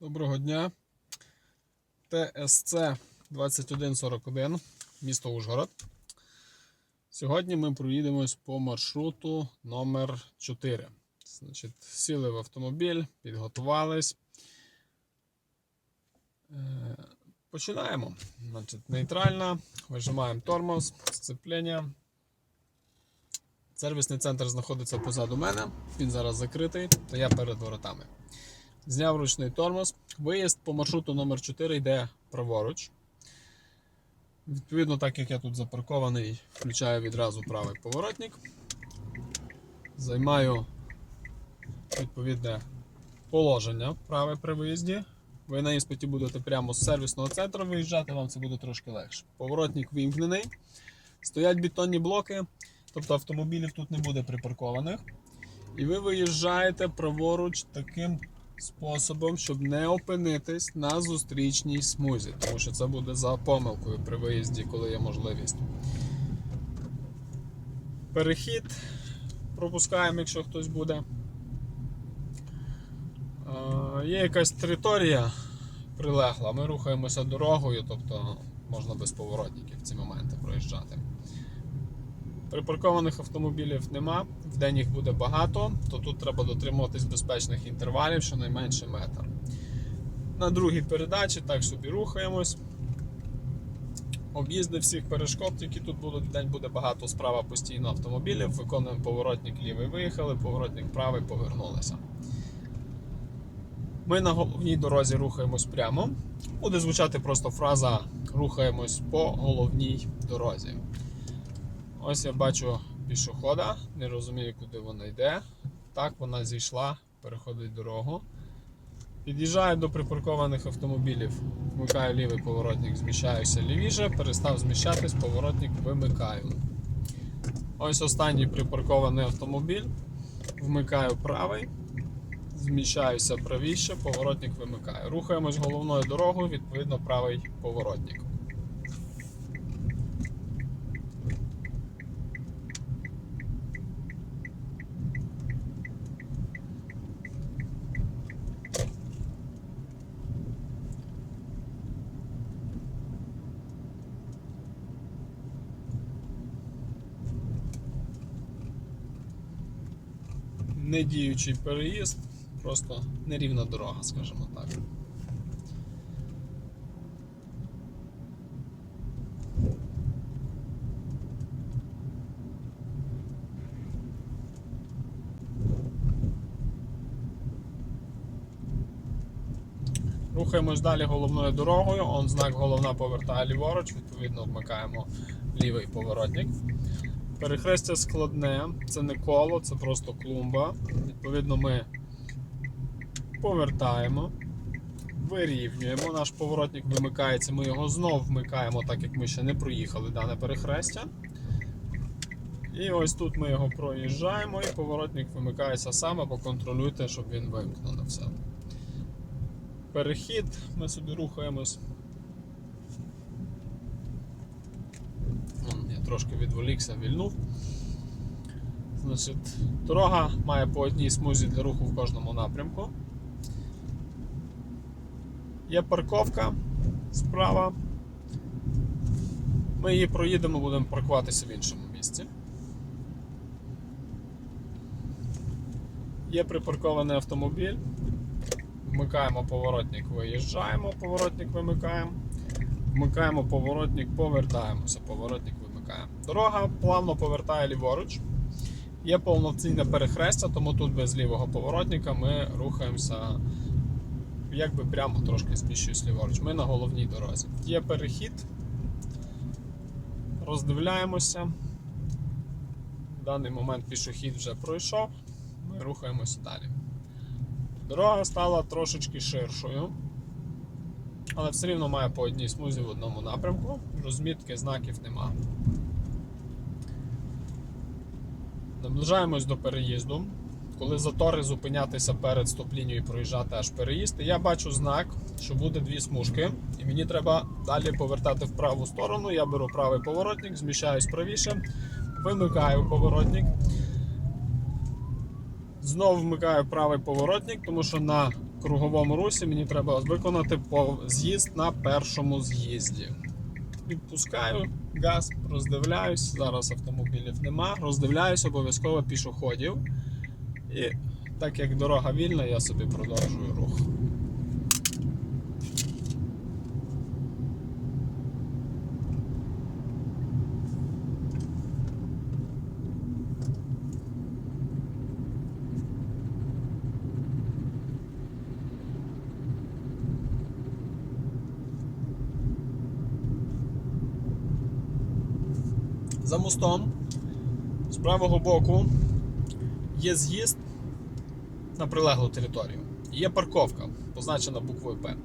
Доброго дня. ТСЦ 2141, місто Ужгород. Сьогодні ми проїдемось по маршруту номер 4 Значить, сіли в автомобіль, підготувались. Е, Починаємо. Значить, нейтральна, вижимаємо тормоз, сцеплення. Сервісний центр знаходиться позаду мене. Він зараз закритий, то я перед воротами. Зняв ручний тормоз. Виїзд по маршруту номер 4 йде праворуч. Відповідно, так як я тут запаркований, включаю відразу правий поворотник. Займаю відповідне положення праве при виїзді. Ви на іспиті будете прямо з сервісного центру виїжджати, вам це буде трошки легше. Поворотник вімкнений. Стоять бетонні блоки, тобто автомобілів тут не буде припаркованих. І ви виїжджаєте праворуч таким способом, щоб не опинитись на зустрічній смузі, тому що це буде за помилкою при виїзді, коли є можливість. Перехід пропускаємо, якщо хтось буде. Є якась територія прилегла, ми рухаємося дорогою, тобто можна без поворотників в ці моменти проїжджати. Припаркованих автомобілів нема, в день їх буде багато, то тут треба дотримуватись безпечних інтервалів, щонайменше метр. На другій передачі так собі рухаємось. Об'їзди всіх перешкод, які тут будуть, в день буде багато справа постійно автомобілів. Виконуємо поворотник лівий, виїхали, поворотник правий, повернулися. Ми на головній дорозі рухаємось прямо. Буде звучати просто фраза рухаємось по головній дорозі. Ось я бачу пішохода, не розумію, куди вона йде. Так, вона зійшла, переходить дорогу. Під'їжджаю до припаркованих автомобілів, вмикаю лівий поворотник, зміщаюся лівіше, перестав зміщатись, поворотник вимикаю. Ось останній припаркований автомобіль. Вмикаю правий, зміщаюся правіше, поворотник вимикаю. Рухаємось головною дорогою, відповідно правий поворотник. Недіючий переїзд, просто нерівна дорога, скажімо так. Рухаємось далі головною дорогою. Он знак головна повертає ліворуч, відповідно вмикаємо лівий поворотник. Перехрестя складне, це не коло, це просто клумба. Відповідно, ми повертаємо, вирівнюємо. Наш поворотник вимикається, ми його знов вмикаємо, так як ми ще не проїхали дане перехрестя. І ось тут ми його проїжджаємо і поворотник вимикається сам, або контролюйте, щоб він вимкнув на все. Перехід, ми собі рухаємось. Вон, Я трошки відволікся, вільнув. Значить, дорога має по одній смузі для руху в кожному напрямку. Є парковка справа. Ми її проїдемо, будемо паркуватися в іншому місці. Є припаркований автомобіль. Вмикаємо поворотник, виїжджаємо, поворотник вимикаємо. Вмикаємо поворотник, повертаємося, поворотник вимикаємо. Дорога плавно повертає ліворуч. Є повноцінне перехрестя, тому тут без лівого поворотника ми рухаємося якби прямо трошки зміщуюсь ліворуч. Ми на головній дорозі. Є перехід. Роздивляємося. В даний момент пішохід вже пройшов. Ми рухаємося далі. Дорога стала трошечки ширшою але все рівно має по одній смузі в одному напрямку. Розмітки знаків нема. Наближаємось до переїзду. Коли затори зупинятися перед стоп-лінією і проїжджати аж переїзд, я бачу знак, що буде дві смужки, і мені треба далі повертати в праву сторону. Я беру правий поворотник, зміщаюсь правіше, вимикаю поворотник. Знову вмикаю правий поворотник, тому що на круговому русі мені треба виконати з'їзд на першому з'їзді. Відпускаю газ, роздивляюсь. Зараз автомобілів нема. Роздивляюсь обов'язково пішоходів. І так як дорога вільна, я собі продовжую рух. За мостом з правого боку є з'їзд на прилеглу територію. Є парковка, позначена буквою П.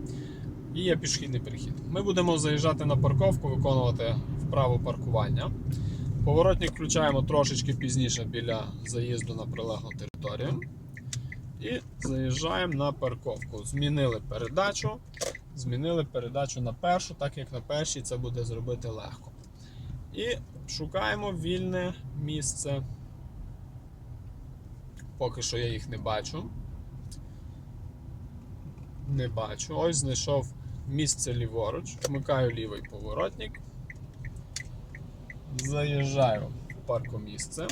І є пішохідний перехід. Ми будемо заїжджати на парковку, виконувати вправо паркування. Поворотник включаємо трошечки пізніше біля заїзду на прилеглу територію. І заїжджаємо на парковку. Змінили передачу. Змінили передачу на першу, так як на першій це буде зробити легко. І шукаємо вільне місце. Поки що я їх не бачу. Не бачу. Ось знайшов місце ліворуч. Вмикаю лівий поворотник. Заїжджаю в паркомісце.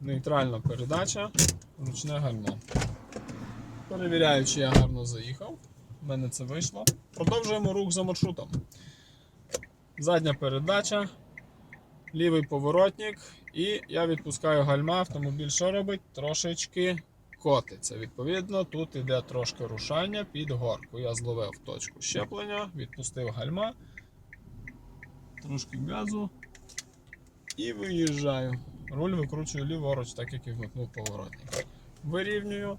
Нейтральна передача, ручне гальмо. Перевіряю, чи я гарно заїхав. У мене це вийшло. Продовжуємо рух за маршрутом. Задня передача, лівий поворотник, і я відпускаю гальма. Автомобіль що робить? Трошечки котиться. Відповідно, тут іде трошки рушання під горку. Я зловив точку щеплення, відпустив гальма, трошки газу і виїжджаю. Руль викручую ліворуч, так як і вмикнув поворотник. Вирівнюю.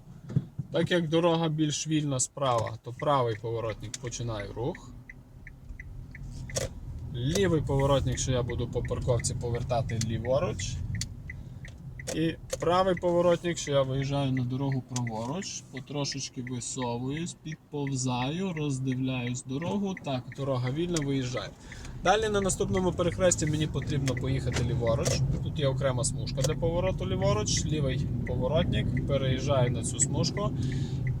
Так як дорога більш вільна справа, то правий поворотник починаю рух. Лівий поворотник, що я буду по парковці повертати ліворуч. І правий поворотник, що я виїжджаю на дорогу праворуч, потрошечки висовуюсь, підповзаю, роздивляюсь дорогу. Так, дорога вільна, виїжджаю. Далі на наступному перехресті мені потрібно поїхати ліворуч. Тут є окрема смужка для повороту ліворуч, лівий поворотник, переїжджаю на цю смужку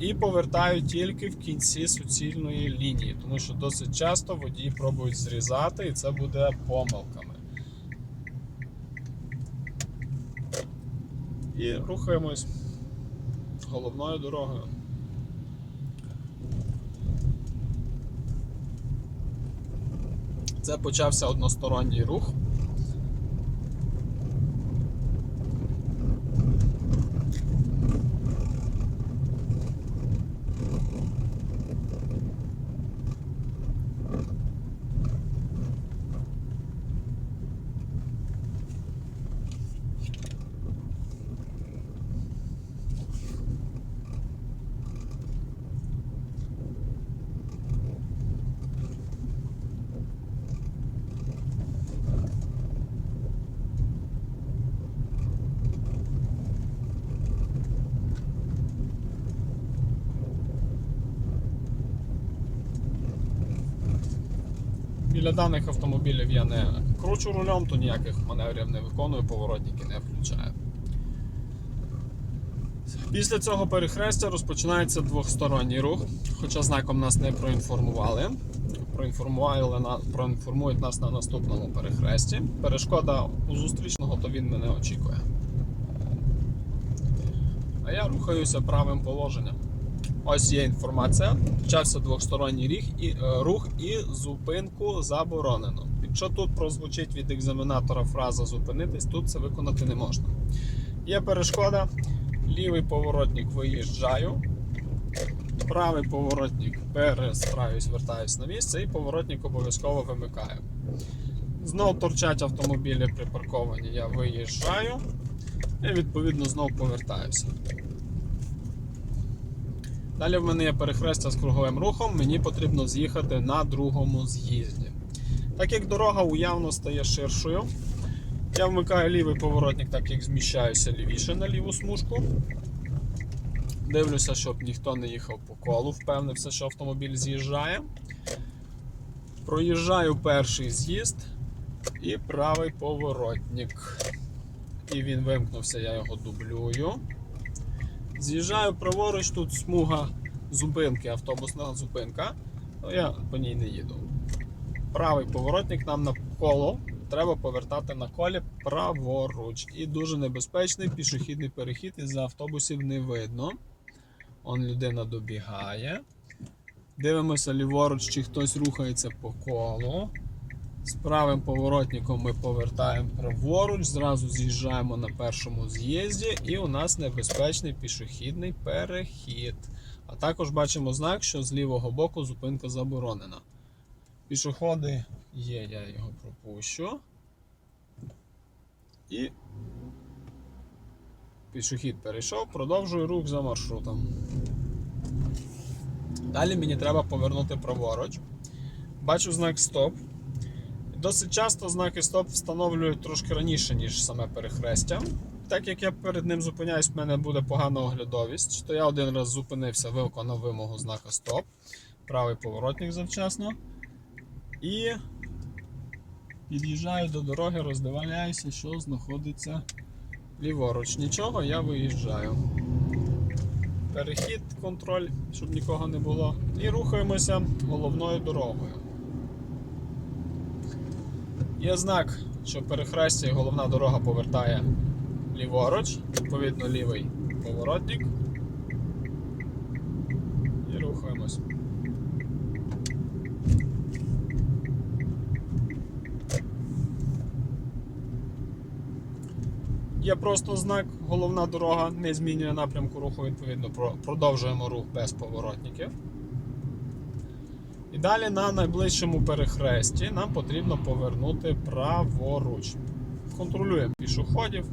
і повертаю тільки в кінці суцільної лінії, тому що досить часто водії пробують зрізати і це буде помилками. І рухаємось головною дорогою. Це почався односторонній рух. Біля даних автомобілів я не кручу рулем, то ніяких маневрів не виконую, поворотники не включаю. Після цього перехрестя розпочинається двохсторонній рух, хоча знаком нас не проінформували. Проінформували проінформують нас на наступному перехресті. Перешкода у зустрічного, то він мене очікує. А я рухаюся правим положенням. Ось є інформація. Почався двохсторонній ріг і, е, рух і зупинку заборонено. Якщо тут прозвучить від екзаменатора фраза зупинитись, тут це виконати не можна. Є перешкода, лівий поворотник виїжджаю, правий поворотник перестраюсь, вертаюсь на місце і поворотник обов'язково вимикаю. Знов торчать автомобілі припарковані, я виїжджаю і відповідно знов повертаюся. Далі в мене є перехрестя з круговим рухом, мені потрібно з'їхати на другому з'їзді. Так як дорога уявно стає ширшою, я вмикаю лівий поворотник, так як зміщаюся лівіше на ліву смужку. Дивлюся, щоб ніхто не їхав по колу, впевнився, що автомобіль з'їжджає. Проїжджаю перший з'їзд і правий поворотник. І він вимкнувся, я його дублюю. З'їжджаю праворуч, тут смуга зупинки, автобусна зупинка, то я по ній не їду. Правий поворотник нам на коло. Треба повертати на колі праворуч. І дуже небезпечний пішохідний перехід із автобусів не видно. Он людина добігає. Дивимося ліворуч, чи хтось рухається по колу. З правим поворотником ми повертаємо праворуч, зразу з'їжджаємо на першому з'їзді, і у нас небезпечний пішохідний перехід. А також бачимо знак, що з лівого боку зупинка заборонена. Пішоходи є, я його пропущу. І пішохід перейшов, продовжую рух за маршрутом. Далі мені треба повернути праворуч. Бачу знак стоп. Досить часто знаки стоп встановлюють трошки раніше, ніж саме перехрестя. Так як я перед ним зупиняюсь, в мене буде погана оглядовість, то я один раз зупинився, виконав вимогу знака стоп. Правий поворотник завчасно. І під'їжджаю до дороги, роздивляюся, що знаходиться ліворуч. Нічого, я виїжджаю. Перехід, контроль, щоб нікого не було. І рухаємося головною дорогою. Є знак, що перехрестя і головна дорога повертає ліворуч, відповідно лівий поворотник. І рухаємось. Є просто знак, головна дорога не змінює напрямку руху, відповідно, продовжуємо рух без поворотників. І далі на найближчому перехресті нам потрібно повернути праворуч. Контролюємо пішоходів,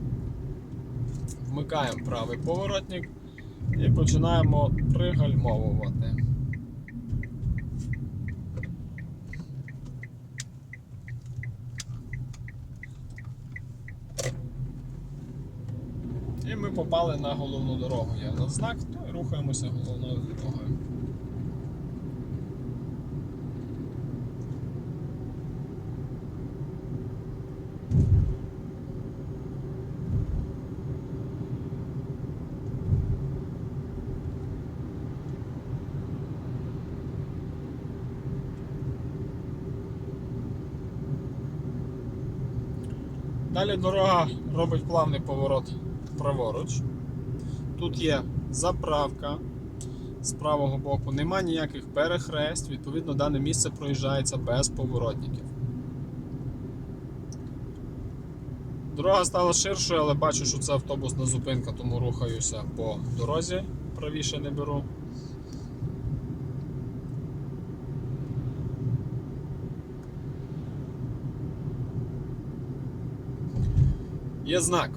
вмикаємо правий поворотник і починаємо пригальмовувати. І ми попали на головну дорогу. Є у нас знак, то і рухаємося головною дорогою. Далі дорога робить плавний поворот праворуч. Тут є заправка з правого боку, нема ніяких перехрест, відповідно, дане місце проїжджається без поворотників. Дорога стала ширшою, але бачу, що це автобусна зупинка, тому рухаюся по дорозі, правіше не беру. Є знак.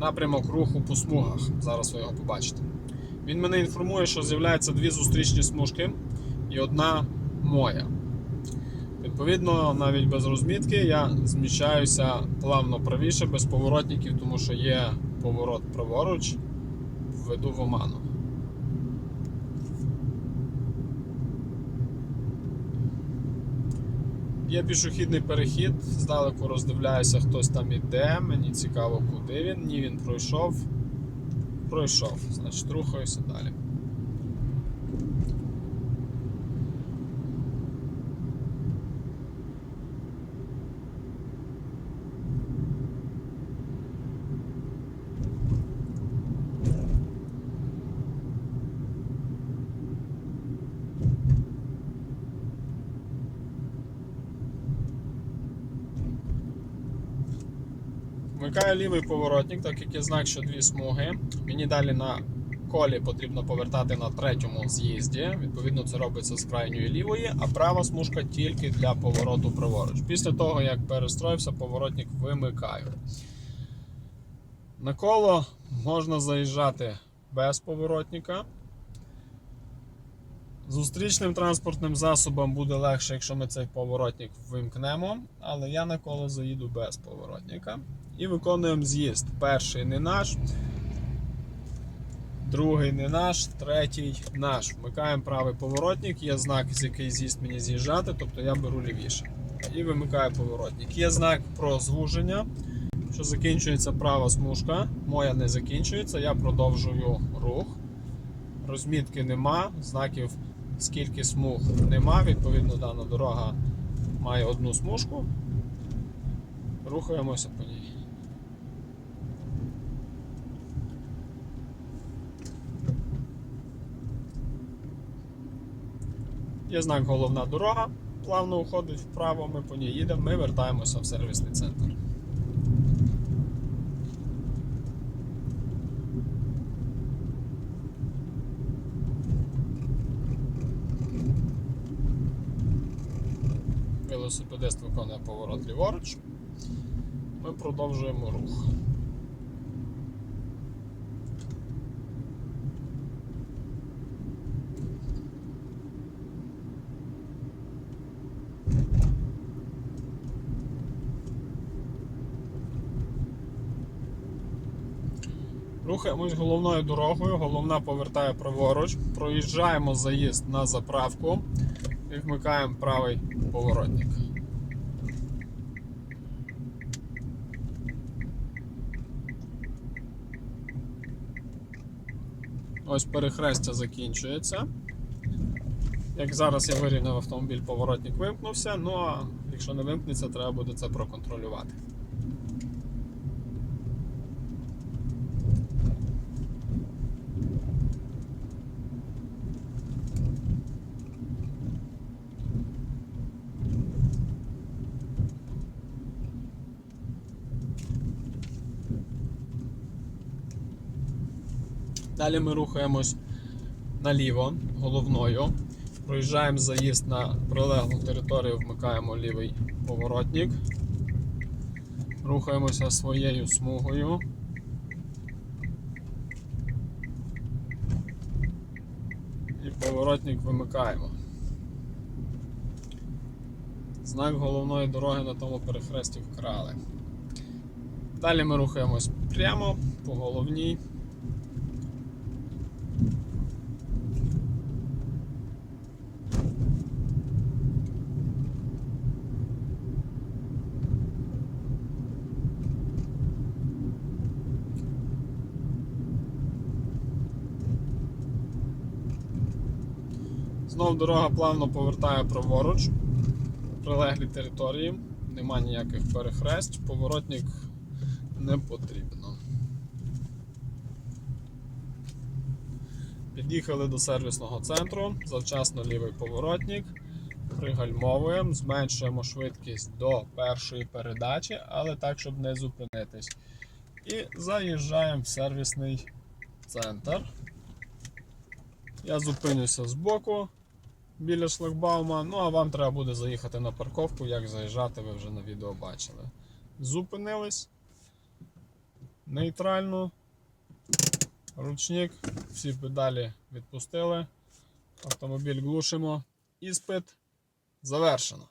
Напрямок руху по смугах. Зараз ви його побачите. Він мене інформує, що з'являються дві зустрічні смужки і одна моя. Відповідно, навіть без розмітки я зміщаюся плавно правіше, без поворотників, тому що є поворот праворуч, введу в оману. Є пішохідний перехід, здалеку роздивляюся, хтось там іде. Мені цікаво, куди він. Ні, він пройшов. Пройшов, значить, рухаюся далі. Вмикаю лівий поворотник, так як є знак, що дві смуги. Мені далі на колі потрібно повертати на третьому з'їзді. Відповідно, це робиться з крайньої лівої, а права смужка тільки для повороту праворуч. Після того, як перестроївся, поворотник вимикаю. На коло можна заїжджати без поворотника. Зустрічним транспортним засобам буде легше, якщо ми цей поворотник вимкнемо, але я на коло заїду без поворотника. І виконуємо з'їзд. Перший не наш, другий не наш, третій наш. Вмикаємо правий поворотник, є знак, з який з'їзд мені з'їжджати, тобто я беру лівіше. І вимикаю поворотник. Є знак про звуження. що закінчується права смужка, моя не закінчується, я продовжую рух. Розмітки нема, знаків скільки смуг нема. Відповідно, дана дорога має одну смужку. Рухаємося по ній. Є знак головна дорога, плавно уходить вправо, ми по ній їдемо, ми вертаємося в сервісний центр. Велосипедист виконує поворот ліворуч. Ми продовжуємо рух. Рухаємось головною дорогою, головна повертає праворуч, проїжджаємо заїзд на заправку і вмикаємо правий поворотник. Ось перехрестя закінчується. Як зараз я вирівняв автомобіль, поворотник вимкнувся, ну а якщо не вимкнеться, треба буде це проконтролювати. Далі ми рухаємось наліво головною. Проїжджаємо заїзд на прилеглу територію, вмикаємо лівий поворотник. Рухаємося своєю смугою. І поворотник вимикаємо. Знак головної дороги на тому перехресті вкрали. Далі ми рухаємось прямо по головній. Знов дорога плавно повертає праворуч, прилеглі території, нема ніяких перехресть, поворотник не потрібно. Під'їхали до сервісного центру, завчасно лівий поворотник, пригальмовуємо, зменшуємо швидкість до першої передачі, але так, щоб не зупинитись. І заїжджаємо в сервісний центр. Я зупинюся збоку біля шлагбаума. Ну а вам треба буде заїхати на парковку, як заїжджати, ви вже на відео бачили. Зупинились. Нейтрально. Ручник, всі педалі відпустили. Автомобіль глушимо. Іспит завершено.